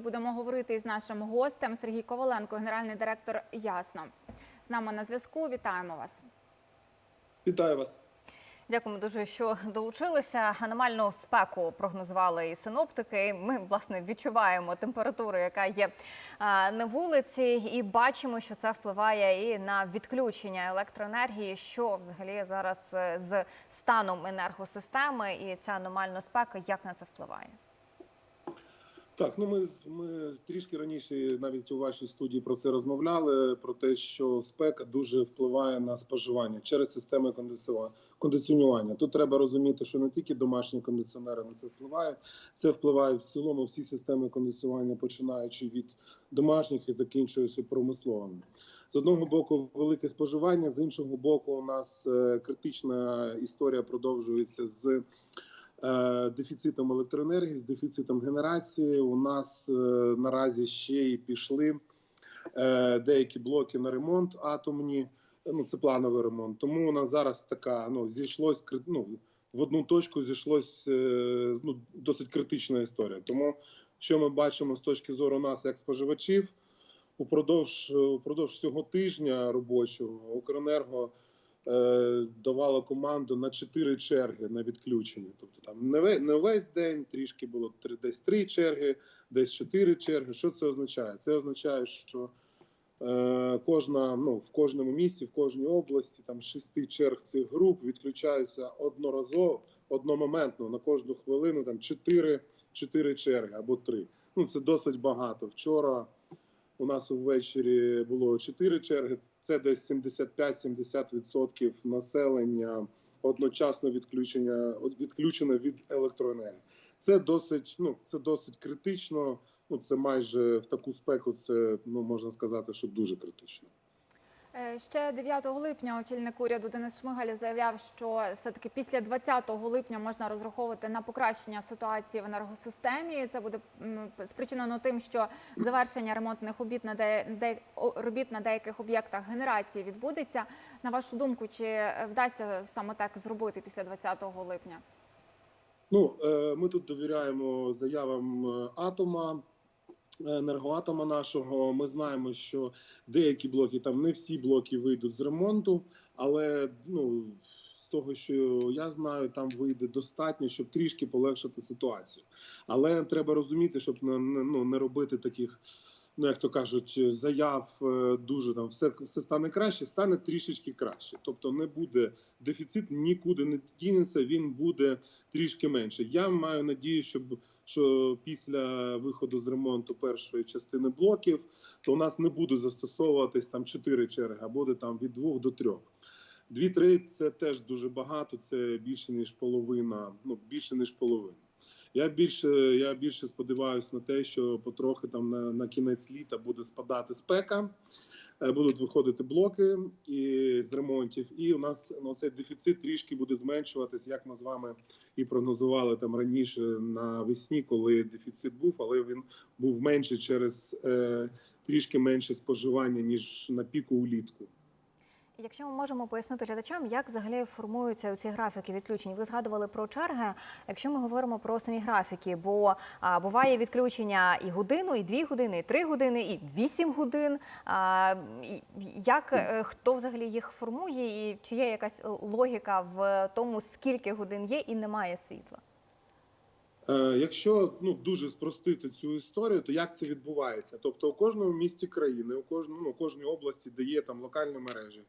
Будемо говорити із нашим гостем Сергій Коваленко, генеральний директор Ясно. З нами на зв'язку. Вітаємо вас. Вітаю вас. Дякуємо дуже, що долучилися. Аномальну спеку прогнозували і синоптики. Ми власне відчуваємо температуру, яка є на вулиці, і бачимо, що це впливає і на відключення електроенергії. Що взагалі зараз е, з станом енергосистеми і ця аномальна спека, як на це впливає? Так, ну ми, ми трішки раніше навіть у вашій студії про це розмовляли. Про те, що спека дуже впливає на споживання через системи кондиціонування. Тут треба розуміти, що не тільки домашні кондиціонери на це впливають, це впливає в цілому всі системи кондиціювання, починаючи від домашніх і закінчуючи промисловими. З одного боку, велике споживання, з іншого боку, у нас е, критична історія продовжується з дефіцитом електроенергії, з дефіцитом генерації. У нас е, наразі ще й пішли е, деякі блоки на ремонт атомні. Ну це плановий ремонт. Тому у нас зараз така ну зійшлось ну, в одну точку зійшлось е, ну, досить критична історія. Тому що ми бачимо з точки зору нас як споживачів. Упродовж упродовж цього тижня робочого Укренерго е, давала команду на чотири черги на відключення. Тобто там не ве- не весь день, трішки було десь три черги, десь чотири черги. Що це означає? Це означає, що е, кожна ну в кожному місті, в кожній області там шести черг цих груп відключаються одноразово, одномоментно на кожну хвилину. Там чотири, чотири черги або три. Ну це досить багато. Вчора у нас увечері було чотири черги. Це десь 75-70% населення одночасно відключення відключено від електроенергії. Це досить, ну це досить критично. Ну це майже в таку спеку. Це ну можна сказати, що дуже критично. Е, Ще 9 липня очільник уряду Денис Шмигаль заявляв, що все-таки після 20 липня можна розраховувати на покращення ситуації в енергосистемі. Це буде спричинено тим, що завершення ремонтних обід на де, робіт на деяких об'єктах генерації відбудеться. На вашу думку, чи вдасться саме так зробити після 20 липня? Ну е, ми тут довіряємо заявам е, атома. Енергоатома нашого ми знаємо, що деякі блоки там не всі блоки вийдуть з ремонту, але ну з того, що я знаю, там вийде достатньо, щоб трішки полегшити ситуацію. Але треба розуміти, щоб не- ну, не робити таких, ну як то кажуть, заяв е, дуже там все, все стане краще, стане трішечки краще. Тобто не буде дефіцит, нікуди не дінеться, він буде трішки менше. Я маю надію, щоб що після виходу з ремонту першої частини блоків, то у нас не буде застосовуватись там чотири черги, а буде там від двох до трьох. Дві-три це теж дуже багато. Це більше ніж половина. Ну більше ніж половина. Я більше я більше сподіваюся на те, що потрохи там на, на кінець літа буде спадати спека, е, будуть виходити блоки і з ремонтів, і у нас ну, цей дефіцит трішки буде зменшуватись, як ми з вами і прогнозували там раніше навесні, коли дефіцит був, але він був менший через е, трішки менше споживання ніж на піку улітку. Якщо ми можемо пояснити глядачам, як взагалі формуються ці графіки відключень? Ви згадували про черги. Якщо ми говоримо про самі графіки, бо а, буває відключення і годину, і дві години, і три години, і вісім годин. А, як е, хто взагалі їх формує, і чи є якась логіка в тому, скільки годин є і немає світла? Е, Якщо ну дуже спростити цю історію, то як це відбувається? Тобто у кожному місті країни, у кожному ну, кожній області, де є там локальні мережі,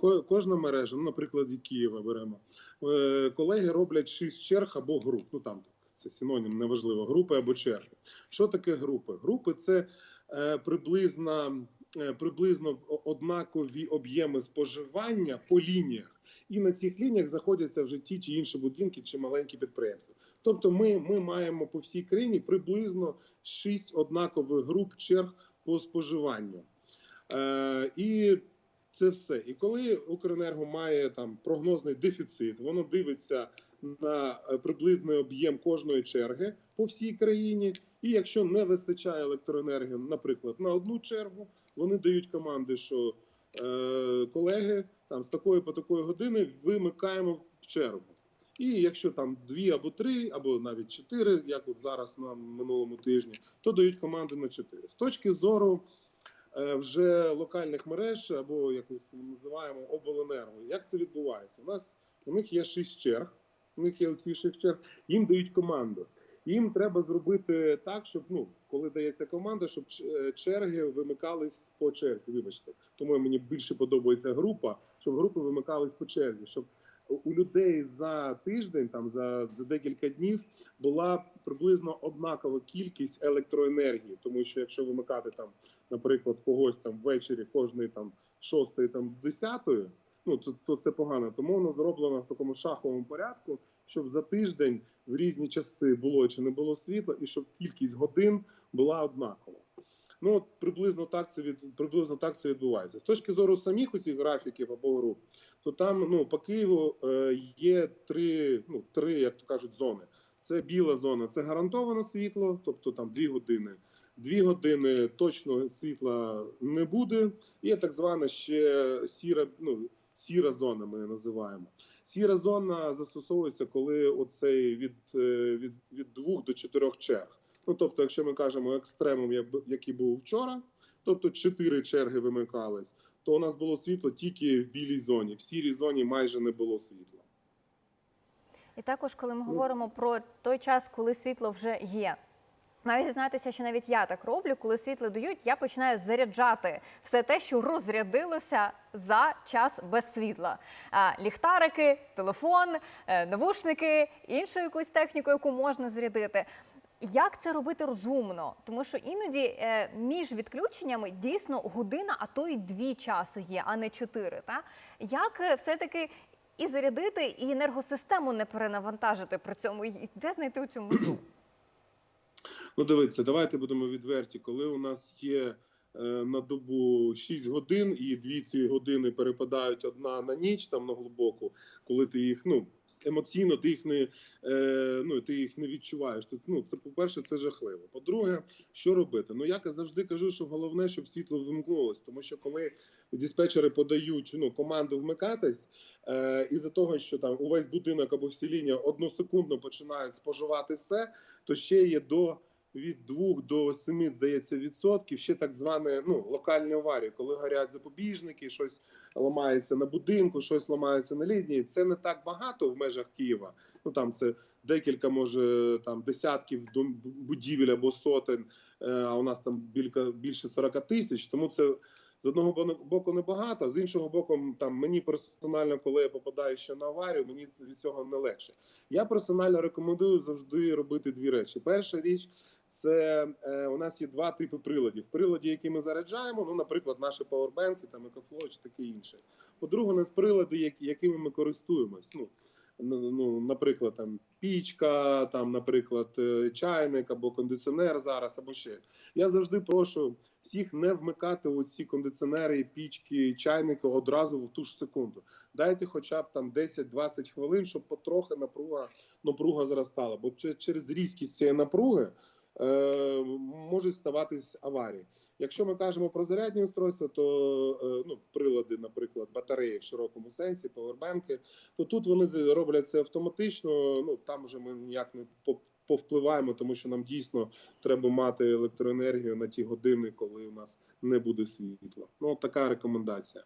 ко- кожна мережа, ну, наприклад, Києва беремо, е, колеги роблять шість черг або груп. Ну там це синонім, неважливо, групи або черги. Що таке групи? Групи це е, приблизно, приблизно однакові об'єми споживання по лініях. І на цих лініях знаходяться вже ті чи інші будинки чи маленькі підприємства. Тобто, ми, ми маємо по всій країні приблизно 6 однакових груп черг по споживанню. Е, і це все. І коли Укренерго має там прогнозний дефіцит, воно дивиться на е, приблизний об'єм кожної черги по всій країні. І якщо не вистачає електроенергії, наприклад, на одну чергу, вони дають команди, що е, колеги там з такої по такої години вимикаємо в чергу. І якщо там дві або три, або навіть чотири, як от зараз на минулому тижні, то дають команди на чотири. З точки зору е, вже локальних мереж, або як ми називаємо обленерго. Як це відбувається? У нас у них є шість черг, у них є ці шість черг, їм дають команду. Їм треба зробити так, щоб ну, коли дається команда, щоб е, черги вимикались по черзі. Вибачте, тому мені більше подобається група, щоб групи вимикались по черзі, щоб у людей за тиждень, там за, за декілька днів, була приблизно однакова кількість електроенергії. Тому що якщо вимикати там, наприклад, когось там ввечері кожної там шостої, там десятої, ну то, то це погано. Тому воно зроблено в такому шаховому порядку, щоб за тиждень в різні часи було чи не було світла, і щоб кількість годин була однакова. Ну, от приблизно так це від приблизно так це відбувається. З точки зору самих усіх графіків або груп, то там ну по Києву е, є три, ну три, як то кажуть, зони. Це біла зона, це гарантоване світло, тобто там дві години. Дві години точно світла не буде. Є так звана ще сіра, ну сіра зона. Ми її називаємо. Сіра зона застосовується, коли оцей від, е, від, від двох до чотирьох черг. Ну тобто, якщо ми кажемо екстремум, який був вчора, тобто чотири черги вимикались, то у нас було світло тільки в білій зоні. В сірій зоні майже не було світла. І також, коли ми Ну. говоримо про той час, коли світло вже є. Маю зізнатися, що навіть я так роблю, коли світло дають, я починаю заряджати все те, що розрядилося за час без світла. Ліхтарики, телефон, е, навушники, іншу якусь техніку, яку можна зарядити. Як це робити розумно? Тому що іноді е, між відключеннями дійсно година, а то й дві часу є, а не чотири. Та? Як е, все-таки і зарядити, і енергосистему не перенавантажити при цьому? І Де знайти цю цьому? Ну, дивіться, давайте будемо відверті. Коли у нас є на добу 6 годин, і дві ці години перепадають одна на ніч там на глибоку, коли ти їх ну емоційно ти їх не е, ну ти їх не відчуваєш. Тут ну це по-перше, це жахливо. По-друге, що робити? Ну я завжди кажу, що головне, щоб світло вимкнулось, тому що коли диспетчери подають ну команду вмикатись, е, із-за того, що там увесь будинок або всі лінії односекундно починають споживати все, то ще є до від 2 до 7, здається, відсотків ще так зване ну локальні аварії, коли горять запобіжники, щось ламається на будинку, щось ламається на лінії. Це не так багато в межах Києва. Ну там це декілька, може там десятків будівель або сотень. е, А у нас там білька більше 40 тисяч. Тому це з одного боку небагато, з іншого боку, там мені персонально, коли я попадаю ще на аварію, мені від цього не легше. Я персонально рекомендую завжди робити дві речі. Перша річ це е, у нас є два типи приладів. Прилади, які ми заряджаємо, ну, наприклад, наші павербенки, там екофло таке інше. По-друге, у нас прилади, якими ми користуємось. Ну, ну, ну, наприклад, там пічка, там, наприклад, е, чайник або кондиціонер зараз, або ще. Я завжди прошу всіх не вмикати оці кондиціонери, пічки, чайники одразу в ту ж секунду. Дайте хоча б там 10-20 хвилин, щоб потрохи напруга, напруга зростала. Бо через різкість цієї напруги можуть ставатись аварії. Якщо ми кажемо про зарядні устройства, то е, ну, прилади, наприклад, батареї в широкому сенсі, павербенки, то тут вони роблять це автоматично. Ну там вже ми ніяк не по- повпливаємо, тому що нам дійсно треба мати електроенергію на ті години, коли у нас не буде світла. Ну така рекомендація.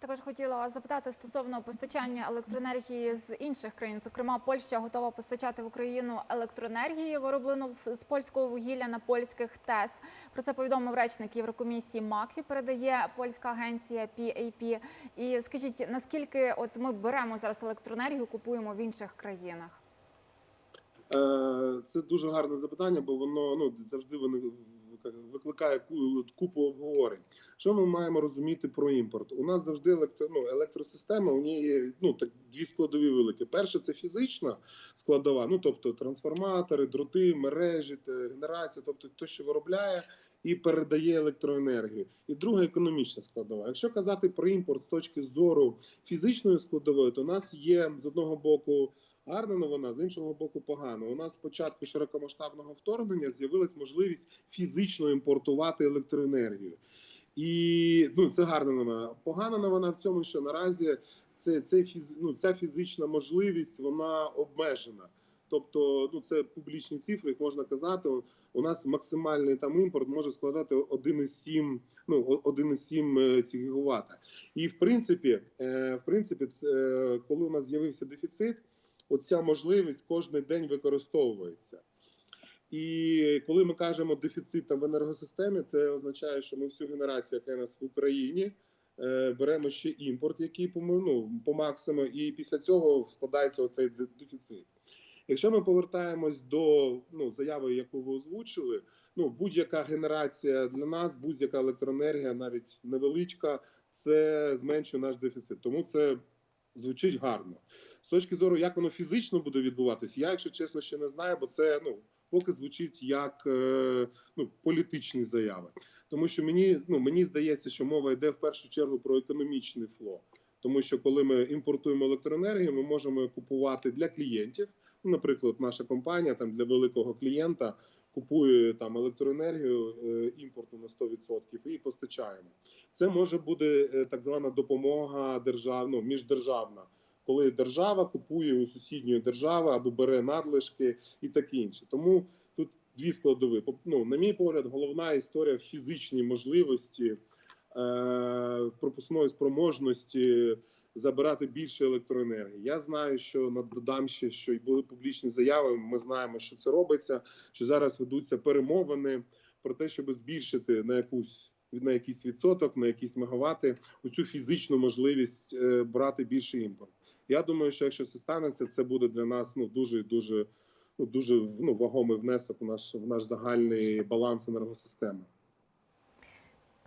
Також хотіла запитати стосовно постачання електроенергії з інших країн. Зокрема, Польща готова постачати в Україну електроенергію, вироблену з польського вугілля на польських ТЕС. Про це повідомив речник Єврокомісії МАКВІ. Передає польська агенція PAP. І скажіть, наскільки от ми беремо зараз електроенергію, купуємо в інших країнах? Е, Це дуже гарне запитання, бо воно ну завжди вони викликає ку- купу обговорень. Що ми маємо розуміти про імпорт? У нас завжди електро, ну, електросистема. У ній ну так дві складові великі. Перше це фізична складова, ну тобто трансформатори, дроти, мережі, генерація, тобто те, що виробляє і передає електроенергію. І друга економічна складова. Якщо казати про імпорт з точки зору фізичної складової, то у нас є з одного боку гарна новина, з іншого боку, погано. У нас з початку широкомасштабного вторгнення з'явилась можливість фізично імпортувати електроенергію. І ну це гарна новина. Погана новина в цьому, що наразі це, це фіз, ну, ця фізична можливість вона обмежена. Тобто, ну це публічні цифри, їх можна казати. У нас максимальний там імпорт може складати 1,7 ну 1,7 ці гігавата. І в принципі, е, в принципі, е, коли у нас з'явився дефіцит, оця можливість кожен день використовується. І коли ми кажемо дефіцит в енергосистемі, це означає, що ми всю генерацію, яка у нас в Україні, е, беремо ще імпорт, який по, ну, по максимуму, і після цього складається оцей дефіцит. Якщо ми повертаємось до ну, заяви, яку ви озвучили, ну будь-яка генерація для нас, будь-яка електроенергія, навіть невеличка, це зменшує наш дефіцит. Тому це звучить гарно. З точки зору, як воно фізично буде відбуватись, я, якщо чесно, ще не знаю, бо це ну поки звучить як е, ну, політичні заяви. Тому що мені ну мені здається, що мова йде в першу чергу про економічний фло. Тому що коли ми імпортуємо електроенергію, ми можемо купувати для клієнтів. Ну, наприклад, наша компанія там для великого клієнта купує там електроенергію е, імпорту на 100% і постачаємо. Це може бути е, так звана допомога держав, ну, міждержавна, коли держава купує у сусідньої держави або бере надлишки і таке інше. Тому тут дві складові. Ну, на мій погляд, головна історія в фізичній можливості е, пропускної спроможності забирати більше електроенергії. Я знаю, що додам ще, що й були публічні заяви. Ми знаємо, що це робиться. Що зараз ведуться перемовини про те, щоб збільшити на якусь на якийсь відсоток, на якісь мегавати оцю фізичну можливість е, брати більше імпорт. Я думаю, що якщо це станеться, це буде для нас ну дуже дуже ну дуже ну, вагомий внесок в наш в наш загальний баланс енергосистеми.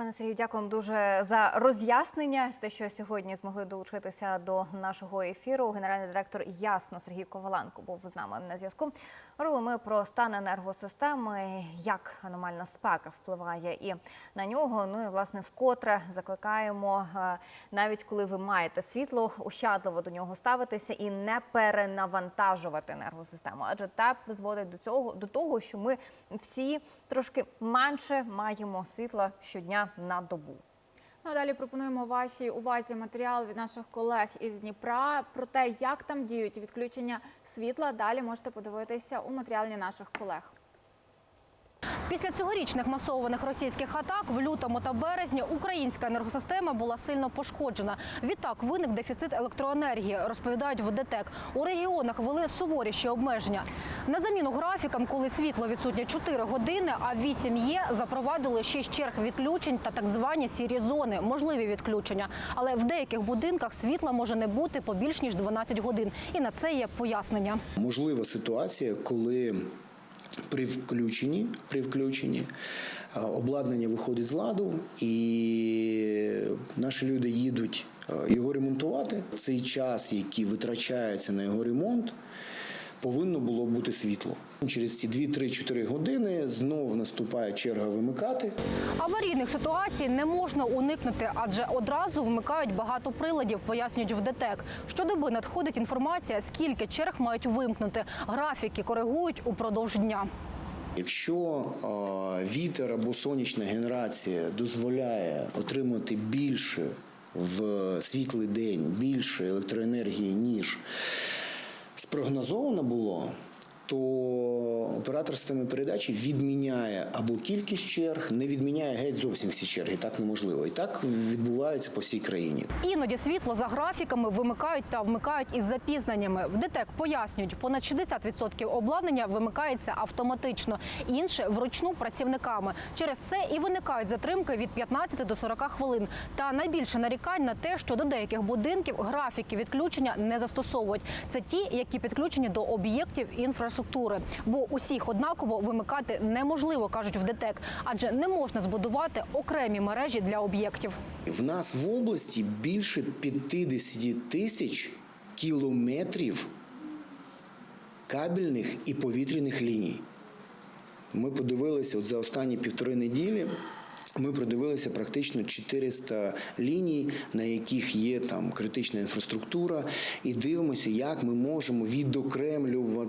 Пане Сергію, дякуємо дуже за роз'яснення, те, що сьогодні змогли долучитися до нашого ефіру. Генеральний директор ясно Сергій Коваленко був з нами на зв'язку. Говорили ми про стан енергосистеми, як аномальна спека впливає і на нього. Ну і власне вкотре закликаємо, е, навіть коли ви маєте світло, ощадливо до нього ставитися і не перенавантажувати енергосистему, адже те призводить до цього до того, що ми всі трошки менше маємо світла щодня на добу. Ну, далі пропонуємо вашій увазі матеріал від наших колег із Дніпра про те, як там діють відключення світла. Далі можете подивитися у матеріалі наших колег. Після цьогорічних масованих російських атак в лютому та березні українська енергосистема була сильно пошкоджена. Відтак виник дефіцит електроенергії, розповідають в ДТЕК. У регіонах ввели суворіші обмеження. На заміну графікам, коли світло відсутнє 4 години, а 8 є, запровадили 6 черг відключень та так звані сірі зони, можливі відключення. Але в деяких будинках світла може не бути по більш ніж 12 годин. І на це є пояснення. Можлива ситуація, коли при включенні, при включенні е, обладнання виходить з ладу, і наші люди їдуть е, його ремонтувати. Цей час, який витрачається на його ремонт, повинно було бути світло. Через ці 2-3-4 години знов наступає черга вимикати. Аварійних ситуацій не можна уникнути, адже одразу вмикають багато приладів, пояснюють в ДТЕК. Щодоби надходить інформація, скільки черг мають вимкнути. Графіки коригують упродовж дня. Якщо вітер або сонячна генерація дозволяє отримати більше в світлий день, більше електроенергії, ніж спрогнозовано було, то оператор системи передачі відміняє або кількість черг, не відміняє геть зовсім всі черги. Так неможливо. І так відбувається по всій країні. Іноді світло за графіками вимикають та вмикають із запізненнями. В ДТЕК пояснюють, понад 60% обладнання вимикається автоматично, інше вручну працівниками. Через це і виникають затримки від 15 до 40 хвилин. Та найбільше нарікань на те, що до деяких будинків графіки відключення не застосовують. Це ті, які підключені до об'єктів інфраструктури. Бо усіх однаково вимикати неможливо, кажуть в ДТЕК, адже не можна збудувати окремі мережі для об'єктів. В нас в області більше 50 тисяч кілометрів кабельних і повітряних ліній. Ми подивилися от за останні півтори неділі. Ми продивилися практично 400 ліній, на яких є там критична інфраструктура, і дивимося, як ми можемо відокремлювати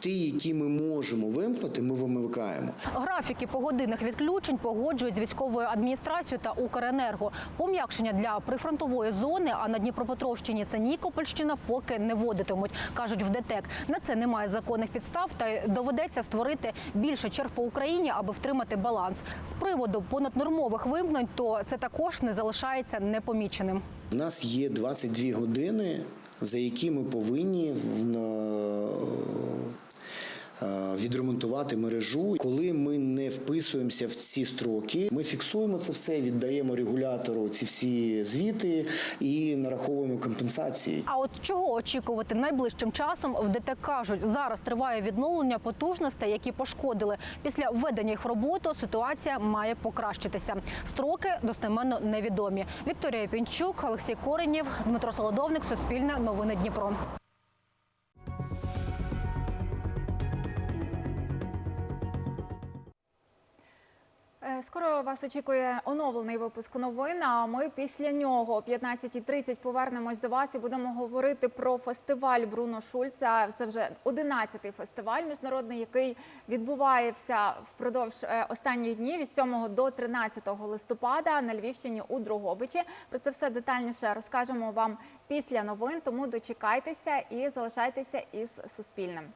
ті, які ми можемо вимкнути, ми вимикаємо. Графіки погодинних відключень погоджують з військовою адміністрацією та Укренерго. Пом'якшення для прифронтової зони, а на Дніпропетровщині це Нікопольщина, поки не вводитимуть, кажуть в ДТЕК. На це немає законних підстав, та доведеться створити більше черг по Україні, аби втримати баланс. З приводу понаднормових вимкнень, то це також не залишається непоміченим. У нас є 22 години, за які ми повинні відремонтувати мережу. Коли ми не вписуємося в ці строки, ми фіксуємо це все, віддаємо регулятору ці всі звіти і нараховуємо компенсації. А от чого очікувати найближчим часом в ДТЕК кажуть, зараз триває відновлення потужностей, які пошкодили. Після введення їх в роботу ситуація має покращитися. Строки достеменно невідомі. Вікторія Пінчук, Олексій Коренєв, Дмитро Солодовник, Суспільне, Новини Дніпро. Скоро вас очікує оновлений випуск новин. А ми після нього о 15.30 повернемось до вас і будемо говорити про фестиваль Бруно Шульца. Це вже 11-й фестиваль міжнародний, який відбувається впродовж е, останніх днів від 7 до 13 листопада на Львівщині у Дрогобичі. Про це все детальніше розкажемо вам після новин. Тому дочекайтеся і залишайтеся із Суспільним.